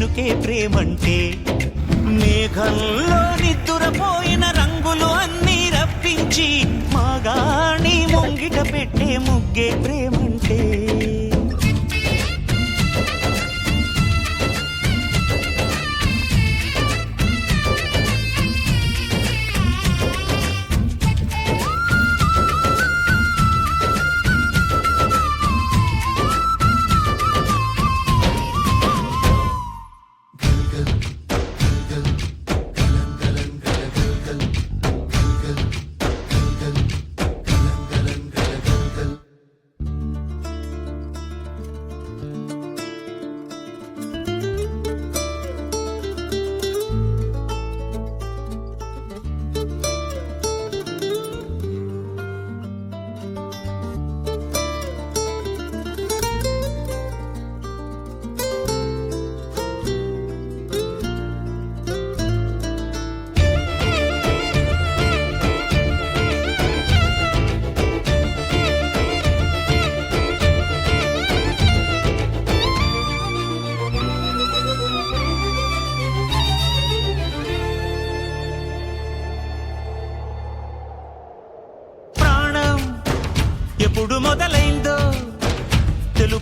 వెనుకే ప్రేమంటే మేఘంలో నిద్దురపోయిన రంగు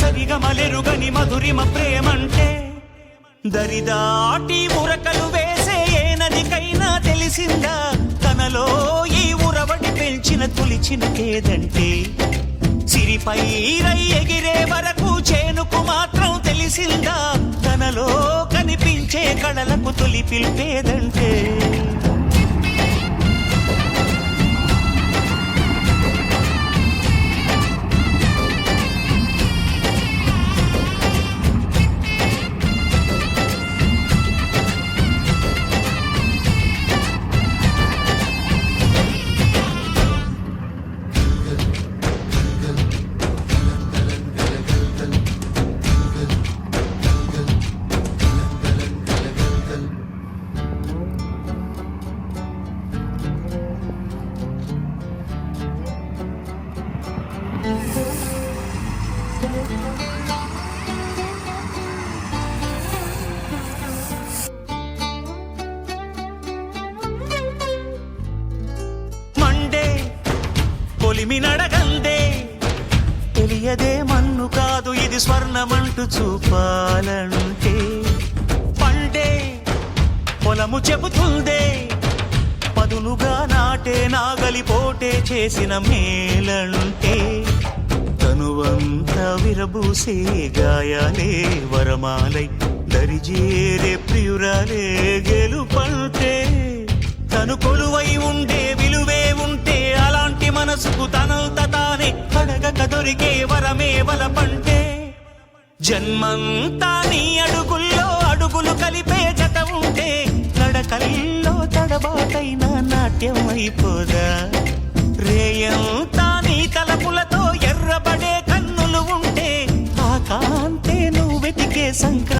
సరిగమలెరుగని మధురిమ ప్రేమంటే దరిదాటి ఉరకలు వేసే ఏ నదికైనా తెలిసిందా? తనలో ఈ ఉరవడి పెంచిన తొలిచిన కేదంటే సిరిపై రై ఎగిరే వరకు చేనుకు మాత్రం తెలిసిందా? తనలో కనిపించే కళలకు తొలి పిలిపేదంటే పొలిమి నడగందే. తెలియదే మన్ను కాదు ఇది స్వర్ణమంటూ చూపాలంటే. పండే పొలము చెబుతుందే. పదునుగా నాటే నాగలి పోటే చేసిన మేలంటే. తనువంత విరబూసే గాయాలే వరమాలై దరిజేరే ప్రియురాలే గెలుపు అడగక వరమేవల పంటే జన్మంతా నీ అడుగుల్లో అడుగులు కలిపే జత ఉంటే నడకల్లో తడబాటైన నాట్యం అయిపోదా? రేయంతా నీ తలపులతో ఎర్రబడే కన్నులు ఉంటే ఆ కాంతే నువ్వు వెతికే సంక్ర